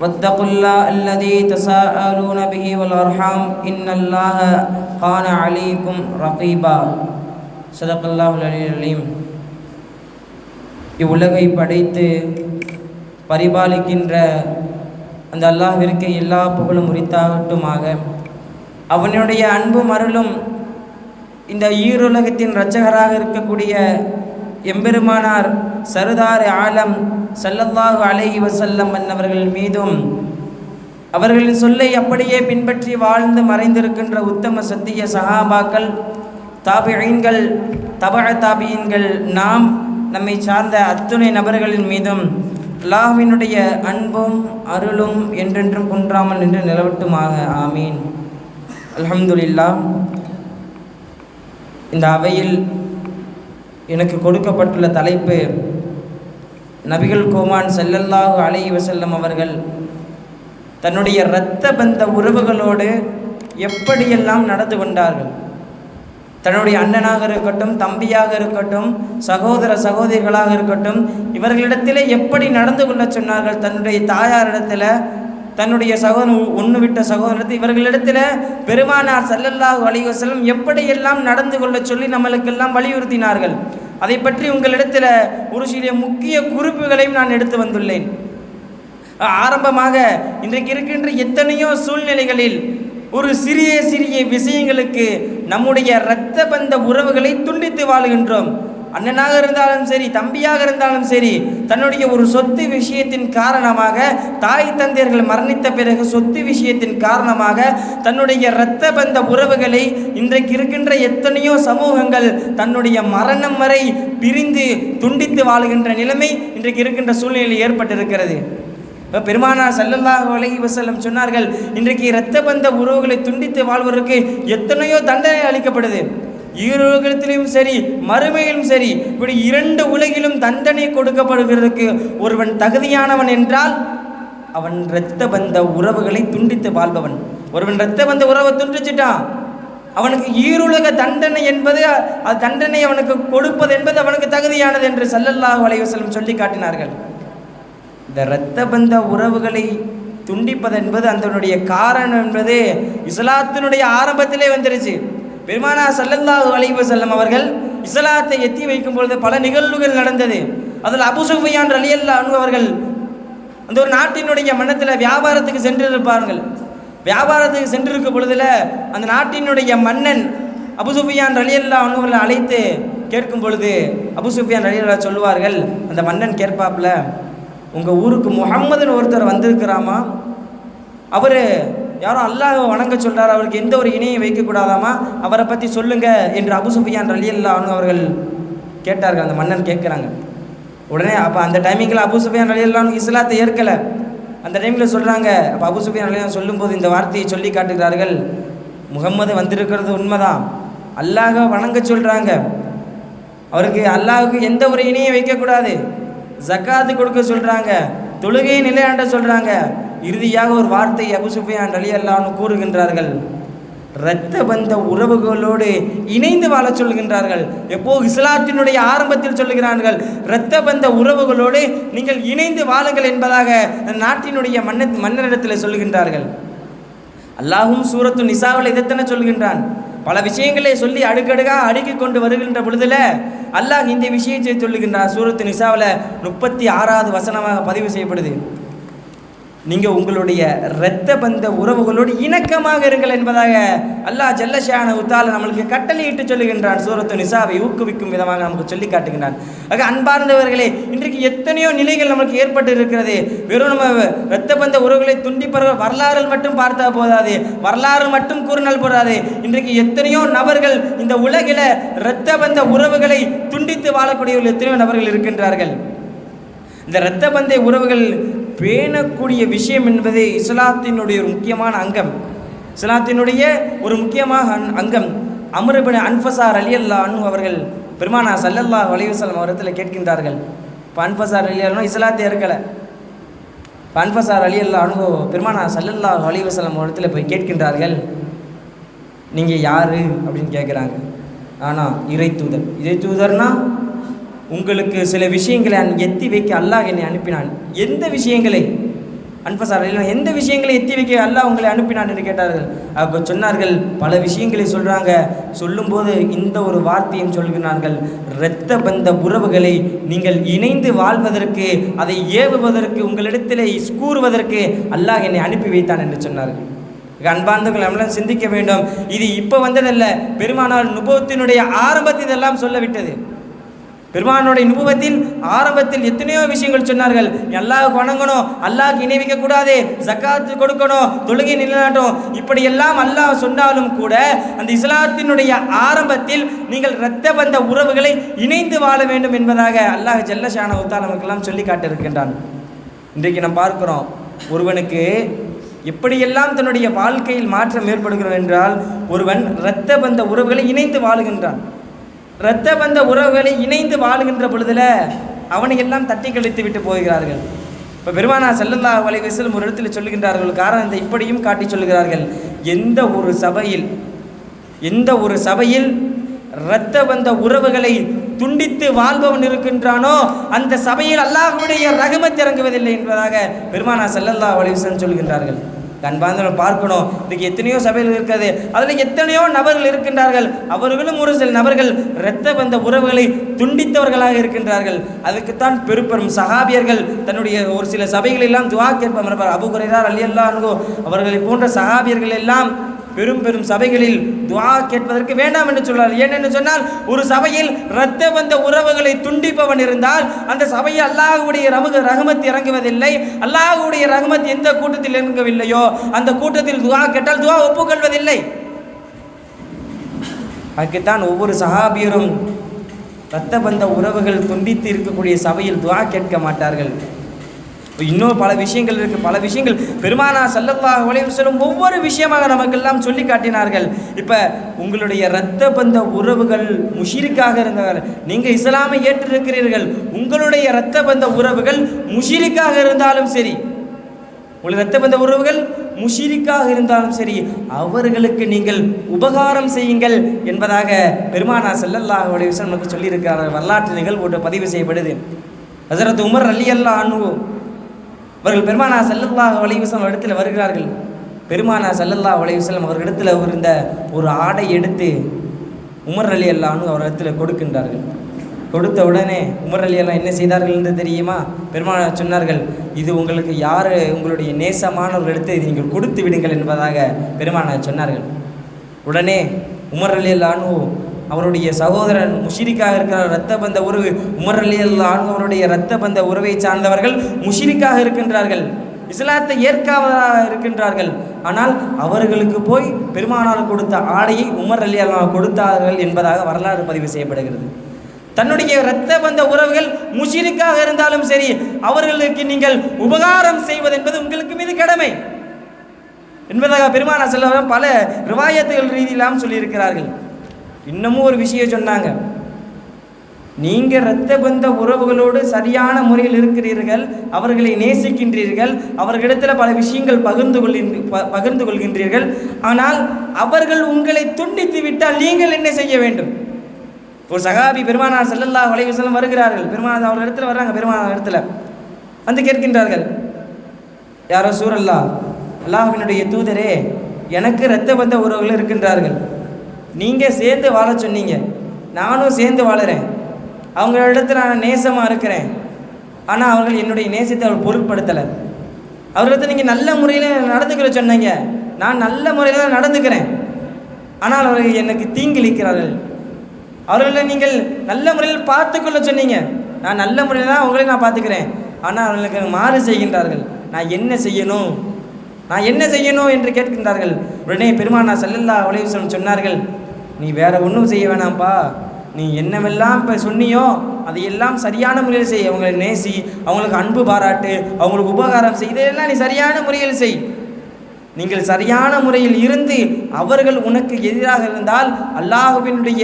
واتقوا الله الذي تساءلون به والأرحام إن الله كان عليكم رقيبا صدق الله العلي العليم இவ்வுலகை படைத்து பரிபாலிக்கின்ற அந்த அல்லாஹ்விற்கு எல்லா புகழும் உரித்தாகட்டுமாக அவனுடைய அன்பும் அருளும் இந்த ஈருலகத்தின் இரட்சகராக இருக்கக்கூடிய எம்பெருமானார் சருதார் ஆலம் சல்லல்லாஹு அலைஹி வசல்லம் அன்னவர்கள் மீதும் அவர்களின் சொல்லை அப்படியே பின்பற்றி வாழ்ந்து மறைந்திருக்கின்ற உத்தம சத்திய சஹாபாக்கள் தாபியீன்கள் தபழ தாபியன்கள் நாம் நம்மை சார்ந்த அத்துணை நபர்களின் மீதும் லாவினுடைய அன்பும் அருளும் என்றென்றும் குன்றாமல் நின்று நிலவட்டுமாக. ஆமீன். அல்ஹம்துலில்லாஹ். இந்த அவையில் எனக்கு கொடுக்கப்பட்டுள்ள தலைப்பு நபிகள் கோமான் செல்லல்லாஹு அலை வசல்லம் அவர்கள் தன்னுடைய இரத்த பந்த உறவுகளோடு எப்படியெல்லாம் நடந்து கொண்டார்கள்? தன்னுடைய அண்ணனாக இருக்கட்டும் தம்பியாக இருக்கட்டும் சகோதர சகோதரிகளாக இருக்கட்டும் இவர்களிடத்திலே எப்படி நடந்து கொள்ள சொன்னார்கள்? தன்னுடைய தாயாரிடத்தில் தன்னுடைய சகோதரன் ஒன்று விட்ட சகோதரத்தை இவர்களிடத்தில் பெருமானார் ஸல்லல்லாஹு அலைஹி எப்படியெல்லாம் நடந்து கொள்ள சொல்லி நம்மளுக்கெல்லாம் வலியுறுத்தினார்கள்? அதை பற்றி உங்களிடத்தில் ஒரு சில முக்கிய குறிப்புகளையும் நான் எடுத்து வந்துள்ளேன். ஆரம்பமாக இன்றைக்கு இருக்கின்ற எத்தனையோ சூழ்நிலைகளில் ஒரு சிறிய சிறிய விஷயங்களுக்கு நம்முடைய இரத்த பந்த உறவுகளை துண்டித்து வாழுகின்றோம். அண்ணனாக இருந்தாலும் சரி தம்பியாக இருந்தாலும் சரி தன்னுடைய ஒரு சொத்து விஷயத்தின் காரணமாக தாய் தந்தையர்கள் மரணித்த பிறகு சொத்து விஷயத்தின் காரணமாக தன்னுடைய இரத்த பந்த உறவுகளை இன்றைக்கு இருக்கின்ற எத்தனையோ சமூகங்கள் தன்னுடைய மரணம் வரை பிரிந்து துண்டித்து வாழுகின்ற நிலைமை இன்றைக்கு இருக்கின்ற சூழ்நிலையில் ஏற்பட்டிருக்கிறது. இப்போ பெருமானார் சல்லல்லாஹ் அலைஹி வஸல்லம் சொன்னார்கள் இன்றைக்கு இரத்த பந்த உறவுகளை துண்டித்து வாழ்வதற்கு எத்தனையோ தண்டனை அளிக்கப்படுது. ஈரோகத்திலும் சரி மறுமையிலும் சரி இப்படி இரண்டு உலகிலும் தண்டனை கொடுக்கப்படுகிறதுக்கு ஒருவன் தகுதியானவன் என்றால் அவன் இரத்த பந்த உறவுகளை துண்டித்து வாழ்பவன். ஒருவன் இரத்த பந்த உறவை துண்டிச்சிட்டான். அவனுக்கு ஈருலக தண்டனை என்பது அது தண்டனை அவனுக்கு கொடுப்பது என்பது அவனுக்கு தகுதியானது என்று சல்லல்லாஹ் வலைவசலம் சொல்லி காட்டினார்கள். இந்த இரத்த பந்த உறவுகளை துண்டிப்பது என்பது அதனுடைய காரணம் என்பது இஸ்லாத்தினுடைய ஆரம்பத்திலே வந்துருச்சு. பெருமானா ஸல்லல்லாஹு அலைஹி செல்லம் அவர்கள் இஸ்லாத்தை எத்தி வைக்கும் பொழுது பல நிகழ்வுகள் நடந்தது. அதில் அபு சுஃபியான் ரலியல்லாஹு அவர்கள் அந்த ஒரு நாட்டினுடைய மன்னத்தில் வியாபாரத்துக்கு சென்றிருப்பார்கள். வியாபாரத்துக்கு சென்றிருக்கும் பொழுதுல அந்த நாட்டினுடைய மன்னன் அபு சுஃபியான் ரலியல்லாஹு அவர்களை அழைத்து கேட்கும் பொழுது அபு சுஃபியான் அல்லா சொல்லுவார்கள் அந்த மன்னன் கேட்பாப்பில் உங்கள் ஊருக்கு முகம்மதுன்னு ஒருத்தர் வந்திருக்கிறாமா? அவர் யாரும் அல்லாஹ் வணங்க சொல்கிறார் அவருக்கு எந்த ஒரு இணையும் வைக்கக்கூடாதாமா? அவரை பற்றி சொல்லுங்க என்று அபு சுஃபியான் ரலியல்லா அவர்கள் கேட்டார்கள். அந்த மன்னன் கேட்குறாங்க. உடனே அப்போ அந்த டைமிங்கில் அபு சுஃபியான் ரலியல்லானு இஸ்லாத்தை ஏற்கலை. அந்த டைமில் சொல்கிறாங்க அப்போ அபு சுஃபியான் சொல்லும்போது இந்த வார்த்தையை சொல்லி காட்டுகிறார்கள். முகம்மது வந்திருக்கிறது உண்மைதான். அல்லாஹ வணங்க சொல்கிறாங்க அவருக்கு அல்லாஹுக்கு எந்த ஒரு இணையும் வைக்கக்கூடாது. ஜக்காத்து கொடுக்க சொல்கிறாங்க தொழுகையை நிலையாண்ட சொல்கிறாங்க இறுதியாக ஒரு வார்த்தை அபுசுஃபியான் அலி அல்லான்னு கூறுகின்றார்கள். இரத்த பந்த உறவுகளோடு இணைந்து வாழ சொல்கின்றார்கள் எப்போ இஸ்லாத்தினுடைய ஆரம்பத்தில் சொல்லுகிறார்கள் இரத்த பந்த உறவுகளோடு நீங்கள் இணைந்து வாழுங்கள் என்பதாக நாட்டினுடைய மன்ன மன்னரிடத்தில் சொல்லுகின்றார்கள். அல்லாஹும் சூரத்து நிசாவில் இதைத்தனை சொல்கின்றான் பல விஷயங்களை சொல்லி அடுக்கடுக்காக அடுக்கி கொண்டு வருகின்ற பொழுதுல அல்லாஹ் இந்த விஷயத்தை சொல்லுகின்றான். சூரத்து நிசாவில் முப்பத்தி ஆறாவது வசனமாக பதிவு செய்யப்படுது. நீங்கள் உங்களுடைய இரத்த பந்த உறவுகளோடு இணக்கமாக இருங்கள் என்பதாக அல்லாஹ் ஜல்லஷான உத்தால நம்மளுக்கு கட்டளையிட்டு சொல்லுகின்றான். சூரத்து நிசாவை ஊக்குவிக்கும் விதமாக நமக்கு சொல்லி காட்டுகின்றான். ஆக அன்பார்ந்தவர்களே இன்றைக்கு எத்தனையோ நிலைகள் நமக்கு ஏற்பட்டு இருக்கிறது வெறும் நம்ம இரத்த பந்த உறவுகளை துண்டிப்பவர்கள் வரலாறு மட்டும் பார்த்தா போதாது. வரலாறு மட்டும் கூறினால் போதாது. இன்றைக்கு எத்தனையோ நபர்கள் இந்த உலகில் இரத்த பந்த உறவுகளை துண்டித்து வாழக்கூடியவர்கள் எத்தனையோ நபர்கள் இருக்கின்றார்கள். இந்த இரத்த பந்தை உறவுகள் பேணக்கூடிய விஷயம் என்பதே இஸ்லாத்தினுடைய ஒரு முக்கியமான அங்கம். இஸ்லாத்தினுடைய ஒரு முக்கியமான அங்கம். அமருபின் அன்ஃபசார் அலி அல்லா அனு அவர்கள் பெருமானா சல்லல்லா வலிவசலம் அவரத்தில் கேட்கின்றார்கள். இப்போ அன்ஃபசார் அலி அல்லா இஸ்லாத்தை இருக்கலை இப்போ அன்ஃபசார் அலி அல்லா அனு பெருமானா சல்லல்லா வலிவசலம் அவரத்தில் போய் கேட்கின்றார்கள். நீங்கள் யார்? அப்படின்னு கேட்குறாங்க ஆனால் இறை தூதர். இறை தூதர்னா உங்களுக்கு சில விஷயங்களை நான் எத்தி வைக்க அல்லாஹ் என்னை அனுப்பினான். எந்த விஷயங்களை? அன்பசார் இல்லை எந்த விஷயங்களை எத்தி வைக்க அல்லாஹ் உங்களை அனுப்பினான் என்று கேட்டார்கள். அப்போ சொன்னார்கள் பல விஷயங்களை சொல்கிறாங்க சொல்லும்போது இந்த ஒரு வார்த்தையும் சொல்கிறார்கள். இரத்த பந்த உறவுகளை நீங்கள் இணைந்து வாழ்வதற்கு அதை ஏவுவதற்கு உங்களிடத்தில் கூறுவதற்கு அல்லாஹ் என்னை அனுப்பி வைத்தான் என்று சொன்னார்கள். அன்பார்ந்தவர்கள் நம்மளாம் சிந்திக்க வேண்டும். இது இப்போ வந்ததல்ல. பெருமானார் நுபவத்தினுடைய ஆரம்பத்தை இதெல்லாம் சொல்ல விட்டது பெருமானுடைய நுபுவத்தில் ஆரம்பத்தில் எத்தனையோ விஷயங்கள் சொன்னார்கள். அல்லாஹ் வணங்கணும் அல்லாஹ் இணைவிக்க கூடாது ஜக்காத்து கொடுக்கணும் தொழுகை நிலைநாட்டும் இப்படி எல்லாம் அல்லாஹ் சொன்னாலும் கூட அந்த இஸ்லாத்தினுடைய ஆரம்பத்தில் நீங்கள் இரத்த பந்த உறவுகளை இணைந்து வாழ வேண்டும் என்பதாக அல்லாஹ் ஜல்லஷான உத்தா நமக்கெல்லாம் சொல்லி காட்டியிருக்கின்றான். இன்றைக்கு நாம் பார்க்கிறோம் ஒருவனுக்கு எப்படியெல்லாம் தன்னுடைய வாழ்க்கையில் மாற்றம் ஏற்படுகிறோம் என்றால் ஒருவன் இரத்த பந்த உறவுகளை இணைந்து வாழுகின்றான். இரத்த பந்த உறவுகளை இணைந்து வாழுகின்ற பொழுதுல அவனை எல்லாம் தட்டி கழித்து விட்டு போகிறார்கள். இப்போ பெருமானா செல்லல்லா வலைவசல் ஒரு இடத்தில் சொல்லுகின்றார்கள் காரணத்தை இப்படியும் காட்டி சொல்லுகிறார்கள். எந்த ஒரு சபையில் எந்த ஒரு சபையில் இரத்த பந்த உறவுகளை துண்டித்து வாழ்பவன் இருக்கின்றானோ அந்த சபையில் அல்லாஹுடைய ரகமத் இறங்குவதில்லை என்பதாக பெருமானா செல்லல்லா வலைவசன் சொல்கின்றார்கள் கண்பாந்தவர்கள் பார்க்கணும். இன்றைக்கு எத்தனையோ சபைகள் இருக்கிறது. அதில் எத்தனையோ நபர்கள் இருக்கின்றார்கள். அவர்களும் ஒரு சில நபர்கள் இரத்த பந்த உறவுகளை துண்டித்தவர்களாக இருக்கின்றார்கள். அதுக்குத்தான் பெருப்பெரும் சகாபியர்கள் தன்னுடைய ஒரு சில சபைகளெல்லாம் துவா கேட்பார் அபு குறைதார் அலி அல்லா அவர்களை போன்ற சகாபியர்கள் எல்லாம் பெரும் பெரும் சபைகளில் துவா கேட்பதற்கு வேண்டாம் என்று சொல்றார் ஏனென்று சொன்னால் ஒரு சபையில் இரத்த வந்த உறவுகளை துண்டிப்பவன் இருந்தால் அந்த சபையில் அல்லாஹுடைய ரமக ரகமத் இறங்குவதில்லை. அல்லாஹுடைய ரகமத் எந்த கூட்டத்தில் இறங்கவில்லையோ அந்த கூட்டத்தில் துவா கேட்டால் துவா ஒப்புக்கொள்வதில்லை. அதுக்குத்தான் ஒவ்வொரு சஹாபியரும் இரத்த பந்த உறவுகள் துண்டித்து இருக்கக்கூடிய சபையில் துவா கேட்க மாட்டார்கள். இன்னும் பல விஷயங்கள் இருக்கு. பல விஷயங்கள். பெருமானா சல்லல்லாஹு அலைஹி வஸல்லம் ஒவ்வொரு விஷயமாக நமக்கெல்லாம் சொல்லி காட்டினார்கள். இப்போ உங்களுடைய இரத்த பந்த உறவுகள் முஷிரிக்காக இருந்தவர் நீங்கள் இஸ்லாமை ஏற்றிருக்கிறீர்கள். உங்களுடைய இரத்த பந்த உறவுகள் முஷிரிக்காக இருந்தாலும் சரி உங்கள் இரத்த பந்த உறவுகள் முஷிரிக்காக இருந்தாலும் சரி அவர்களுக்கு நீங்கள் உபகாரம் செய்யுங்கள் என்பதாக பெருமானா ஸல்லல்லாஹு அலைஹி வஸல்லம் நமக்கு சொல்லியிருக்கிறார் வரலாற்று நிகழ்வு ஒன்று பதிவு செய்யப்படுது. ஹசரத் உமர் அலி அல்லா அனுபவம் அவர்கள் பெருமானா சல்லல்லா வளைவுசம் இடத்தில் இடத்துல வருகிறார்கள். பெருமானா ஸல்லல்லாஹு அலைஹி அவர் அவர்களிடத்தில் இருந்த ஒரு ஆடை எடுத்து உமர் அலி அல்லான்னு அவர் இடத்துல கொடுக்கின்றார்கள். கொடுத்த உடனே உமர் அலி அல்லா என்ன செய்தார்கள் என்று தெரியுமா? பெருமானா சொன்னார்கள் இது உங்களுக்கு யார் உங்களுடைய நேசமானவர்கள் இது நீங்கள் கொடுத்து விடுங்கள் என்பதாக பெருமானா சொன்னார்கள். உடனே உமர் அலி அல்லானு அவருடைய சகோதரன் முஷிரிக்காக இருக்கிற இரத்த பந்த உறவு. உமர் அலி அவருடைய இரத்த பந்த உறவை சார்ந்தவர்கள் முஷிரிக்காக இருக்கின்றார்கள். இஸ்லாத்தை ஏற்காவதாக இருக்கின்றார்கள். ஆனால் அவர்களுக்கு போய் பெருமானார் கொடுத்த ஆடையை உமர் அலி அல்லா கொடுத்தார்கள் என்பதாக வரலாறு பதிவு செய்யப்படுகிறது. தன்னுடைய இரத்த பந்த உறவுகள் முஷிரிக்காக இருந்தாலும் சரி அவர்களுக்கு நீங்கள் உபகாரம் செய்வது என்பது உங்களுக்கு மீது கடமை. என்பதாக பெருமானா செல்ல பல ரிவாயத்துகள் ரீதியிலாம் சொல்லியிருக்கிறார்கள். இன்னமும் ஒரு விஷயம் சொன்னாங்க. நீங்கள் இரத்த பந்த உறவுகளோடு சரியான முறையில் இருக்கிறீர்கள் அவர்களை நேசிக்கின்றீர்கள் அவர்களிடத்தில் பல விஷயங்கள் பகிர்ந்து கொள்கின்ற ப- பகிர்ந்து கொள்கின்றீர்கள். ஆனால் அவர்கள் உங்களை துண்டித்து விட்டால் நீங்கள் என்ன செய்ய வேண்டும்? ஒரு சகாபி பெருமானார் செல்லல்லா வலைவசலம் வருகிறார்கள். பெருமானார் அவர்கள் இடத்துல வர்றாங்க பெருமானார் இடத்துல. வந்து கேட்கின்றார்கள் யாரோ சூரல்லா அல்லாஹினுடைய தூதரே எனக்கு இரத்த பந்த உறவுகள் இருக்கின்றார்கள். நீங்கள் சேர்ந்து வாழ சொன்னீங்க. நானும் சேர்ந்து வாழறேன். அவங்களிடத்தில் நான் நேசமாக இருக்கிறேன். ஆனால் அவர்கள் என்னுடைய நேசத்தை அவர் பொருட்படுத்தலை. அவர்களிடத்தில் நீங்கள் நல்ல முறையில் நடந்துக்கிற சொன்னீங்க. நான் நல்ல முறையில் தான் நடந்துக்கிறேன். ஆனால் அவர்கள் எனக்கு தீங்கிழிக்கிறார்கள். அவர்களை நீங்கள் நல்ல முறையில் பார்த்துக்கொள்ள சொன்னீங்க. நான் நல்ல முறையில் தான் அவங்களே நான் பார்த்துக்கிறேன். ஆனால் அவர்களுக்கு மாறு செய்கின்றார்கள். நான் என்ன செய்யணும்? நான் என்ன செய்யணும் என்று கேட்கின்றார்கள். உடனே பெருமானா ஸல்லல்லாஹு அலைஹி வஸல்லம் சொன்னார்கள். நீ வேற ஒன்றும் செய்ய வேணாம்ப்பா நீ என்னவெல்லாம் இப்போ சொன்னியோ அதையெல்லாம் சரியான முறையில் செய். அவங்களை நேசி அவங்களுக்கு அன்பு பாராட்டு அவங்களுக்கு உபகாரம் செய். இதையெல்லாம் நீ சரியான முறையில் செய். நீங்கள் சரியான முறையில் இருந்து அவர்கள் உனக்கு எதிராக இருந்தால் அல்லாஹுவினுடைய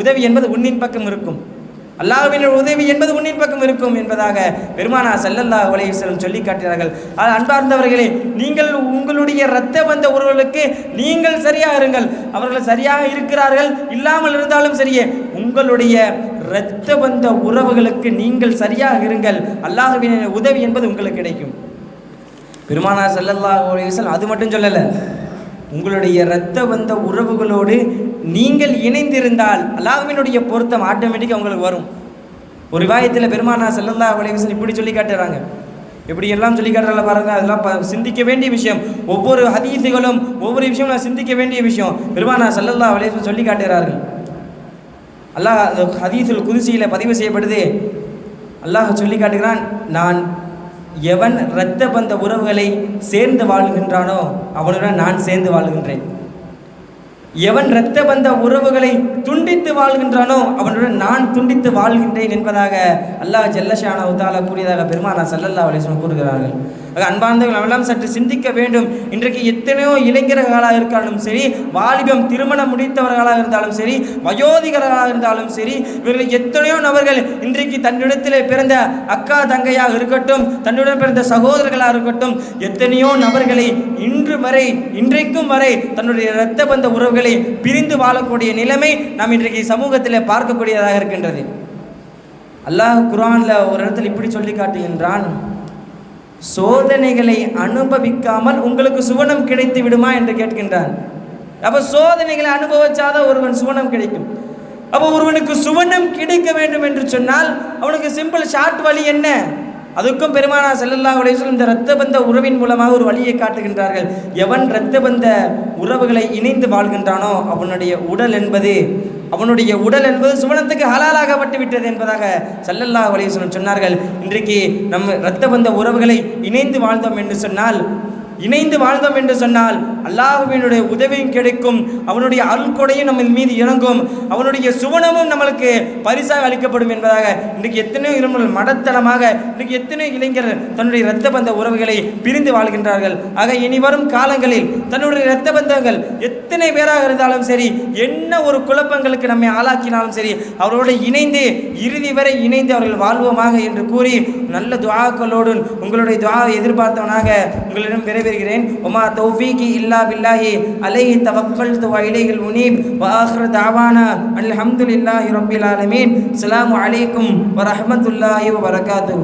உதவி என்பது உன்னின் பக்கம் இருக்கும். அல்லாஹ்வின் உதவி என்பது உன்னின் பக்கம் இருக்கும் என்பதாக பெருமானா செல்லல்லா அலைஹி சொல்லி காட்டினார்கள். அது அன்பார்ந்தவர்களே நீங்கள் உங்களுடைய இரத்த பந்த உறவுகளுக்கு நீங்கள் சரியாக இருங்கள். அவர்கள் சரியாக இருக்கிறார்கள் இல்லாமல் இருந்தாலும் சரியே. உங்களுடைய இரத்த பந்த உறவுகளுக்கு நீங்கள் சரியாக இருங்கள். அல்லாஹுவின் உதவி என்பது உங்களுக்கு கிடைக்கும். பெருமானார் செல்லல்லா அலைஹி அது மட்டும் சொல்லலை. உங்களுடைய இரத்த பந்த உறவுகளோடு நீங்கள் இணைந்திருந்தால் அல்லாஹ்வினுடைய பொருத்தம் ஆட்டோமேட்டிக்காக உங்களுக்கு வரும். ஒரு விவாயத்தில் பெருமானா செல்லல்லா அலைஹி இப்படி சொல்லி காட்டுறாங்க. இப்படி எல்லாம் சொல்லி காட்டுறாங்க பாருங்க அதெல்லாம் ப- சிந்திக்க வேண்டிய விஷயம். ஒவ்வொரு ஹதீஸுகளும் ஒவ்வொரு விஷயம் நான் சிந்திக்க வேண்டிய விஷயம். பெருமானா ஸல்லல்லாஹு அலைஹி சொல்லி காட்டுகிறார்கள். அல்லாஹ் ஹதீசுல் குதிசியில் பதிவு செய்யப்படுது. அல்லாஹ் சொல்லி காட்டுகிறான் நான் எவன் இரத்த பந்த உறவுகளை சேர்ந்து வாழுகின்றானோ அவனுடன் நான் சேர்ந்து வாழுகின்றேன். எவன் இரத்த பந்த உறவுகளை துண்டித்து வாழ்கின்றானோ அவனுடன் நான் துண்டித்து வாழ்கின்றேன் என்பதாக அல்லாஹ் ஜல்லஷானா உத்தாலா கூறியதாக பெருமானா சல்லல்லா அலிஸ்லம் கூறுகிறார்கள். அன்பார்ந்தவர்கள் அவெல்லாம் சற்று சிந்திக்க வேண்டும். இன்றைக்கு எத்தனையோ இளைஞர்களாக இருந்தாலும் சரி வாலிபம் திருமணம் முடித்தவர்களாக இருந்தாலும் சரி வயோதிகர்களாக இருந்தாலும் சரி இவர்கள் எத்தனையோ நபர்கள் இன்றைக்கு தன்னிடத்திலே பிறந்த அக்கா தங்கையாக இருக்கட்டும் தன்னுடன் பிறந்த சகோதரர்களாக இருக்கட்டும் எத்தனையோ நபர்களை இன்று வரை இன்றைக்கும் வரை தன்னுடைய இரத்த பந்த உறவுகள் பிரிந்து வாழக்கூடிய நிலைமை நாம் இன்றைக்கு சமூகத்தில் பார்க்கக்கூடியதாக இருக்கின்றது. அல்லாஹ் குரானில் ஒரு இடத்துல இப்படி சொல்லி காட்டுகின்றான். சோதனைகளை அனுபவிக்காமல் உங்களுக்கு சுவனம் கிடைத்து விடுமா என்று கேட்கின்றான். அப்போ சோதனைகளை அனுபவிச்சாதான் ஒருவன் சுவனம் கிடைக்கும். அப்போ ஒருவனுக்கு சுவனம் கிடைக்க வேண்டும் என்று சொன்னால் அவனுக்கு சிம்பிள் ஷார்ட் வழி என்ன? அதுக்கும் பெருமானா செல்லல்லா உடையசலும் இந்த இரத்த பந்த உறவின் மூலமாக ஒரு வழியை காட்டுகின்றார்கள். எவன் இரத்த பந்த உறவுகளை இணைந்து வாழ்கின்றானோ அவனுடைய உடல் என்பது அவனுடைய உடல் என்பது சுவனத்துக்கு ஹலாலாகப்பட்டு விட்டது என்பதாக ஸல்லல்லாஹு அலைஹி சொன்னார்கள். இன்றைக்கு நம் இரத்த பந்த உறவுகளை இணைந்து வாழ்ந்தோம் என்று சொன்னால் இணைந்து வாழ்ந்தோம் என்று சொன்னால் அல்லாஹுவினுடைய உதவியும் கிடைக்கும். அவனுடைய அருள்கொடையும் நம்ம மீது இறங்கும். அவனுடைய சுவனமும் நம்மளுக்கு பரிசாக அளிக்கப்படும் என்பதாக இன்றைக்கு எத்தனையோ இருமல் மடத்தனமாக இன்றைக்கு எத்தனையோ இளைஞர் தன்னுடைய இரத்த பந்த உறவுகளை பிரிந்து வாழ்கின்றார்கள். ஆக இனி வரும் காலங்களில் தன்னுடைய இரத்த பந்தங்கள் எத்தனை பேராக இருந்தாலும் சரி என்ன ஒரு குழப்பங்களுக்கு நம்மை ஆளாக்கினாலும் சரி அவரோடு இணைந்து இறுதி வரை இணைந்து அவர்கள் வாழ்வோமாக என்று கூறி நல்ல துவாக்களோடு உங்களுடைய துவாவை எதிர்பார்த்தவனாக உங்களிடம் விரைவருகிறேன் ஒமா தௌஃபீகி இல்லா பில்லாஹி அலைஹி தவக்கல்து வ இலைஹில் முனீப் வ ஆஹிரு தஅவானா அல்ஹம்துலில்லாஹி ரப்பில் ஆலமீன் அஸ்ஸலாமு அலைக்கும் வ ரஹ்மத்துல்லாஹி வ பரகாத்துஹு